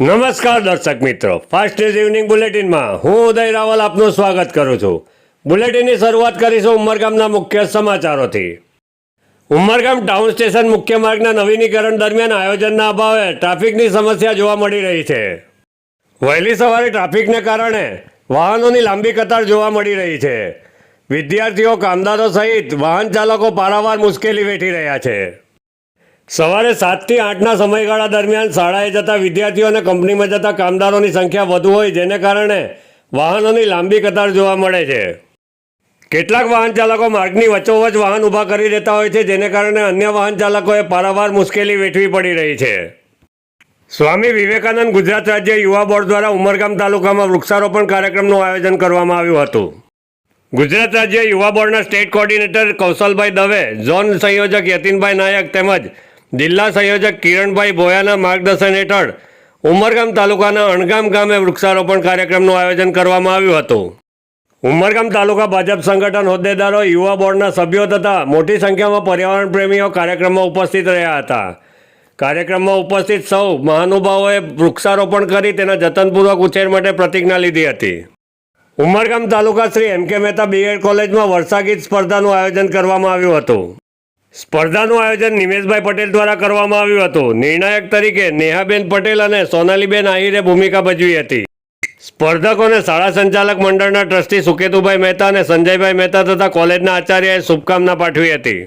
નમસ્કાર દર્શક મિત્રો. ફાસ્ટ ન્યૂઝ ઇવનિંગ બુલેટિનમાં હું ઉદય રાવલ આપનું સ્વાગત કરું છું. બુલેટિનની શરૂઆત કરીશું ઉમરગામના મુખ્ય સમાચારોથી. ઉમરગામ ટાઉન સ્ટેશન મુખ્ય માર્ગના નવીનીકરણ દરમિયાન આયોજનના અભાવે ટ્રાફિકની સમસ્યા જોવા મળી રહી છે. વહેલી સવારે ટ્રાફિકને કારણે વાહનોની લાંબી કતાર જોવા મળી રહી છે. વિદ્યાર્થીઓ, કામદારો સહિત વાહન ચાલકો પારાવાર મુશ્કેલી વેઠી રહ્યા છે. સવારે સાતથી આઠના સમયગાળા દરમિયાન શાળાએ જતા વિદ્યાર્થીઓ અને કંપનીમાં જતા કામદારોની સંખ્યા વધુ હોય, જેને કારણે વાહનોની લાંબી કતાર જોવા મળે છે. કેટલાક વાહન ચાલકો માર્ગની વચ્ચોવચ વાહન ઊભા કરી દેતા હોય છે, જેને કારણે અન્ય વાહન ચાલકોએ પારાવાર મુશ્કેલી વેઠવી પડી રહી છે. સ્વામી વિવેકાનંદ ગુજરાત રાજ્ય યુવા બોર્ડ દ્વારા ઉમરગામ તાલુકામાં વૃક્ષારોપણ કાર્યક્રમનું આયોજન કરવામાં આવ્યું હતું. ગુજરાત રાજ્ય યુવા બોર્ડના state coordinator Kaushalbhai Dave, zone સંયોજક યતિનભાઈ નાયક તેમજ જિલ્લા સંયોજક કિરણભાઈ ભોયાના માર્ગદર્શન હેઠળ ઉમરગામ તાલુકાના અણગામ ગામે વૃક્ષારોપણ કાર્યક્રમનું આયોજન કરવામાં આવ્યું હતું. ઉમરગામ તાલુકા ભાજપ સંગઠન હોદ્દેદારો, યુવા બોર્ડના સભ્યો તથા મોટી સંખ્યામાં પર્યાવરણ પ્રેમીઓ કાર્યક્રમમાં ઉપસ્થિત રહ્યા હતા. કાર્યક્રમમાં ઉપસ્થિત સૌ મહાનુભાવોએ વૃક્ષારોપણ કરી તેના જતનપૂર્વક ઉછેર માટે પ્રતિજ્ઞા લીધી હતી. ઉમરગામ તાલુકા શ્રી એમ કે મહેતા બીએડ કોલેજમાં વર્ષાગીત સ્પર્ધાનું આયોજન કરવામાં આવ્યું હતું. સ્પર્ધાનું આયોજન નિમેશભાઈ પટેલ દ્વારા કરવામાં આવ્યું હતું. નિર્ણાયક તરીકે નેહાબેન પટેલ અને સોનાલીબેન આહિરે ભૂમિકા ભજવી હતી. સ્પર્ધકોને શાળા સંચાલક મંડળના ટ્રસ્ટી સુકેતુભાઈ મહેતા અને સંજયભાઈ મહેતા તથા કોલેજના આચાર્યએ શુભકામના પાઠવી હતી.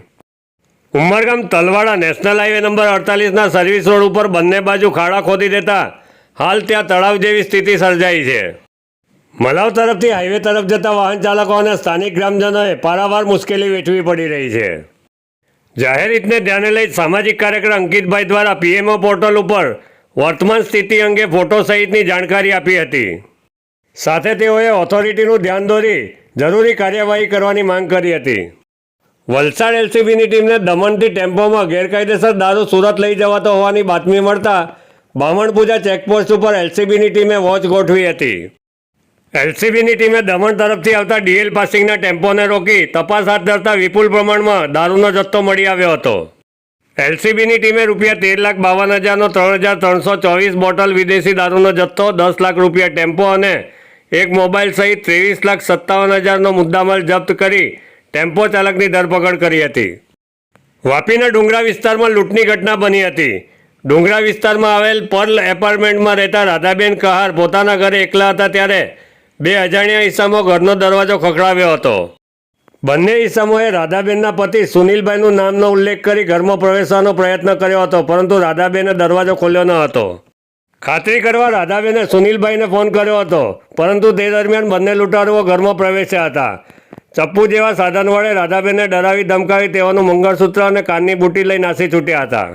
Umargam Talwada national highway number અડતાલીસના service road ઉપર બંને બાજુ ખાડા ખોદી દેતા હાલ ત્યાં તળાવ જેવી સ્થિતિ સર્જાઈ છે. મલાવ તરફથી હાઈવે તરફ જતા વાહન ચાલકો અને સ્થાનિક ગ્રામજનોએ પારાવાર મુશ્કેલી વેઠવી પડી રહી છે. જાહેર હિતને ધ્યાને લઈ સામાજિક કાર્યકર અંકિતભાઈ દ્વારા પીએમઓ પોર્ટલ ઉપર વર્તમાન સ્થિતિ અંગે ફોટો સહિતની જાણકારી આપી હતી. સાથે તેઓએ ઓથોરિટીનું ધ્યાન દોરી જરૂરી કાર્યવાહી કરવાની માંગ કરી હતી. વલસાડ એલસીબીની ટીમને દમણથી ટેમ્પોમાં ગેરકાયદેસર દારૂ સુરત લઈ જવાતો હોવાની બાતમી મળતા બામણપૂજા ચેકપોસ્ટ ઉપર એલસીબીની ટીમે વોચ ગોઠવી હતી. એલસીબીની ટીમે દમણ તરફથી આવતા ડીએલ પાસિંગના ટેમ્પોને રોકી તપાસ હાથ ધરતા વિપુલ પ્રમાણમાં દારૂનો જથ્થો મળી આવ્યો હતો. એલસીબીની ટીમે રૂપિયા તેર લાખ બાવન હજારનો ત્રણ હજાર ત્રણસો ચોવીસ બોટલ વિદેશી દારૂનો જથ્થો, દસ લાખ રૂપિયા ટેમ્પો અને એક મોબાઈલ સહિત ત્રેવીસ લાખ સત્તાવન હજારનો મુદ્દામાલ જપ્ત કરી ટેમ્પો ચાલકની ધરપકડ કરી હતી. વાપીના ડુંગરા વિસ્તારમાં લૂંટની ઘટના બની હતી. ડુંગરા વિસ્તારમાં આવેલ પર્લ એપાર્ટમેન્ટમાં રહેતા રાધાબેન કહાર પોતાના ઘરે એકલા હતા ત્યારે બે અજાણ્યા ઈસમો ઘરનો દરવાજો ખખડાવ્યો હતો. બંને ઈસમોએ રાધાબેનના પતિ સુનિલભાઈનું નામનો ઉલ્લેખ કરી ઘરમાં પ્રવેશવાનો પ્રયત્ન કર્યો હતો, પરંતુ રાધાબેને દરવાજો ખોલ્યો ન હતો. ખાતરી કરવા રાધાબેને સુનિલભાઈને ફોન કર્યો હતો, પરંતુ તે દરમિયાન બંને લૂંટારુઓ ઘરમાં પ્રવેશ્યા હતા. ચપ્પુ જેવા સાધન વડે રાધાબેનને ડરાવી ધમકાવી તેઓનું મંગળસૂત્ર અને કાનની બુટી લઈ નાસી છૂટ્યા હતા.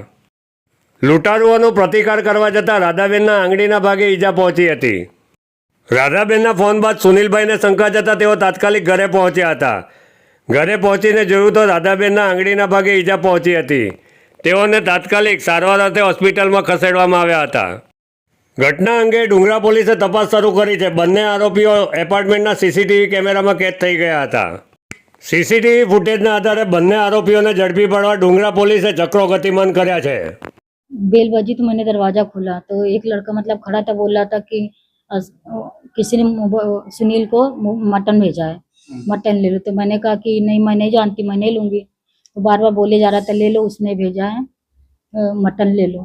લૂંટારુઓનો પ્રતિકાર કરવા જતાં રાધાબેનના આંગળીના ભાગે ઈજા પહોંચી હતી. રાધાબેનના ફોન બાદ સુનિલભાઈને શંકા જતાં તેઓ તાત્કાલિક ઘરે પહોંચ્યા હતા ઘરે પહોંચીને જોયું તો રાધાબેનના આંગળીના ભાગે ઈજા પહોંચી હતી તેઓને તાત્કાલિક સારવાર અર્થે હોસ્પિટલમાં ખસેડવામાં આવ્યા હતા ઘટના અંગે ડુંગરા પોલીસે તપાસ શરૂ કરી છે બંને આરોપીઓ એપાર્ટમેન્ટના સીસીટીવી કેમેરામાં કેદ થઈ ગયા હતા સીસીટીવી ફૂટેજના આધારે બંને આરોપીઓને ઝડપી પાડવા ડુંગરા પોલીસે ચક્રો ગતિમાન કર્યા છે बेल बजी तो मैंने दरवाजा खोला तो एक लड़का मतलब खड़ा था बोल रहा था कि अस- किसी ने सुनील को मटन भेजा है। मटन ले लो। तो मैंने कहा कि नहीं मैं नहीं जानती मैं नहीं लूँगी। तो बार बार बोले जा रहा था ले लो उसने भेजा है मटन ले लो।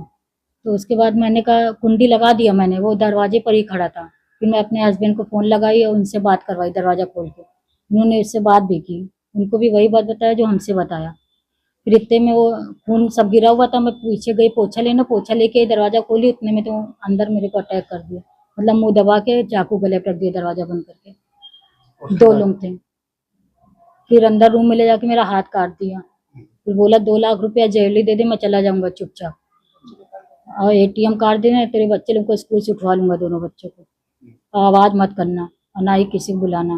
तो उसके बाद मैंने कहा कुंडी लगा दिया मैंने वो दरवाजे पर ही खड़ा था। फिर मैं अपने हस्बैंड को फ़ोन लगाई और उनसे बात करवाई दरवाज़ा खोल के। उन्होंने उससे बात भी की। उनको भी वही बात बताया जो हमसे बताया। फिर इतने में वो खून सब गिरा हुआ था मैं पीछे गई पोछा लेना पोछा लेके दरवाज़ा खोली उतने में तो अंदर मेरे को अटैक कर दिया। मतलब मुँह दबा के चाकू गले पे रख दिया दरवाज़ा बंद करके। दो लोग थे। फिर अंदर रूम में ले जाके मेरा हाथ काट दिया। फिर बोला दो लाख रुपया जेवली दे दे मैं चला जाऊँगा चुपचाप। और एटीएम कार्ड देना तेरे बच्चे लोग को स्कूल से उठवा लूँगा दोनों बच्चों को। आवाज़ मत करना और ना ही किसी को बुलाना।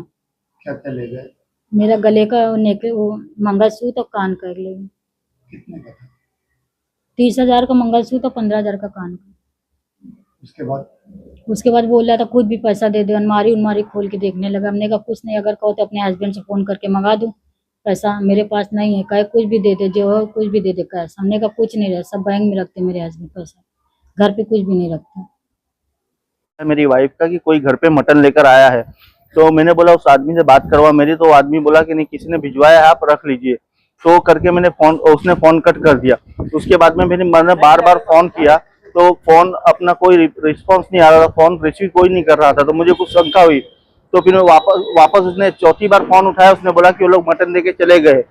क्या क्या ले गए? मेरा गले का नेक वो मंगलसूत्र और कान का ले तीस हज़ार का मंगलसूत्र और पंद्रह हज़ार का कान का। उसके बाद? उसके बाद बोल रहा था खुद भी पैसा दे दे अलमारी उलमारी खोल के देखने लगा। हमने कहा कुछ नहीं अगर कहो तो अपने हस्बैंड से फ़ोन करके मंगा दूँ। पैसा मेरे पास नहीं है कहे कुछ भी दे दे जो हो कुछ भी दे दे कैश। हमने कहा कुछ नहीं रहे सब बैंक में रखते मेरे हस्बैंड पैसा। घर पे कुछ भी नहीं रखते मेरी वाइफ का कि कोई घर पे मटन लेकर आया है। तो मैंने बोला उस आदमी से बात करवा मेरी। तो आदमी बोला कि नहीं किसी ने भिजवाया है आप रख लीजिए। तो करके मैंने फ़ोन उसने फ़ोन कट कर दिया। उसके बाद में मैंने मैंने बार बार फ़ोन किया। तो फ़ोन अपना कोई रिस्पॉन्स नहीं आ रहा था फ़ोन रिसीव कोई नहीं कर रहा था तो मुझे कुछ शंका हुई। तो फिर वापस वापस उसने चौथी बार फ़ोन उठाया उसने बोला कि वो लोग मटन लेके चले गए।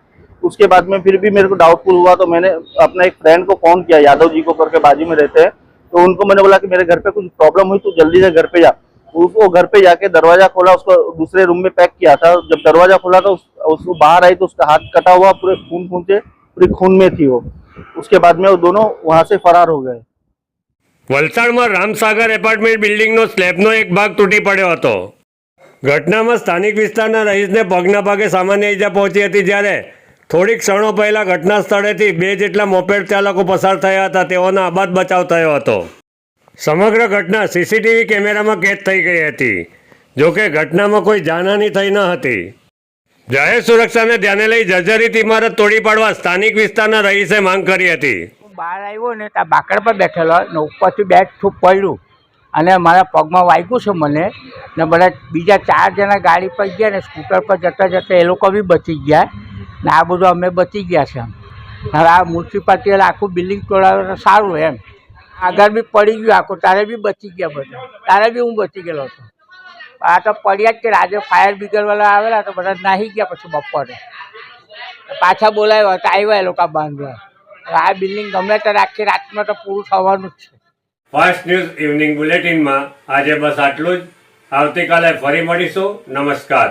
उसके बाद में फिर भी मेरे को डाउटफुल हुआ तो मैंने अपना एक फ्रेंड को फ़ोन किया यादव जी को करके बाजू में रहते हैं। तो उनको मैंने बोला कि मेरे घर पे कुछ प्रॉब्लम हुई तो जल्दी से घर पे जा। उसको घर पे जाके दरवाज़ा खोला उसको दूसरे रूम में पैक किया था। जब दरवाज़ा खोला तो उस, उसको बाहर आई तो उसका हाथ कटा हुआ पूरे खून खून से पूरी खून में थी वो। उसके बाद में वो दोनों वहाँ से फरार हो गए। વલસાડમાં રામસાગર એપાર્ટમેન્ટ બિલ્ડિંગનો સ્લેબનો એક ભાગ તૂટી પડ્યો હતો. ઘટનામાં સ્થાનિક વિસ્તારના રહીશને પગના ભાગે સામાન્ય ઈજા પહોંચી હતી જ્યારે થોડીક ક્ષણો પહેલાં ઘટના સ્થળેથી બે જેટલા મોપેડ ચાલકો પસાર થયા હતા, તેઓના આબાદ બચાવ થયો હતો. સમગ્ર ઘટના સીસીટીવી કેમેરામાં કેદ થઈ ગઈ હતી, જોકે ઘટનામાં કોઈ જાનહાની થઈ ન હતી. જાહેર સુરક્ષાને ધ્યાને લઈ જર્જરિત ઇમારત તોડી પાડવા સ્થાનિક વિસ્તારના રહીશે માંગ કરી હતી. બહાર આવ્યો ને ત્યાં બાકડ પર બેઠેલો ને ઉપરથી બેગ થૂપ પડ્યું. અને મારા પગમાં વાગ્યું છે મને. ને બધા બીજા ચાર જણા ગાડી પર ગયા ને સ્કૂટર પર જતા જતા એ લોકો બી બચી ગયા. ને આ બધું અમે બચી ગયા છે હવે આ મ્યુનિસિપાલિટી આખું બિલ્ડિંગ તોડાવે સારું એમ. આગળ બી પડી ગયું આખું, તારે બી બચી ગયા બધા. તારે બી હું બચી ગયેલો હતો આ તો પડ્યા જ કે આજે ફાયર બ્રિગેડવાળા આવેલા તો બધા નાહી ગયા પછી બપોરે. પાછા બોલાવ્યા તો આવ્યા એ લોકો બાંધવા. આ બિલ્ડિંગ ગમે ત્યારે આખી રાતમાં તો પૂરું થવાનું જ છે. ફર્સ્ટ ન્યૂઝ ઇવનિંગ બુલેટિનમાં આજે બસ આટલું જ. આવતીકાલે ફરી મળીશું. નમસ્કાર.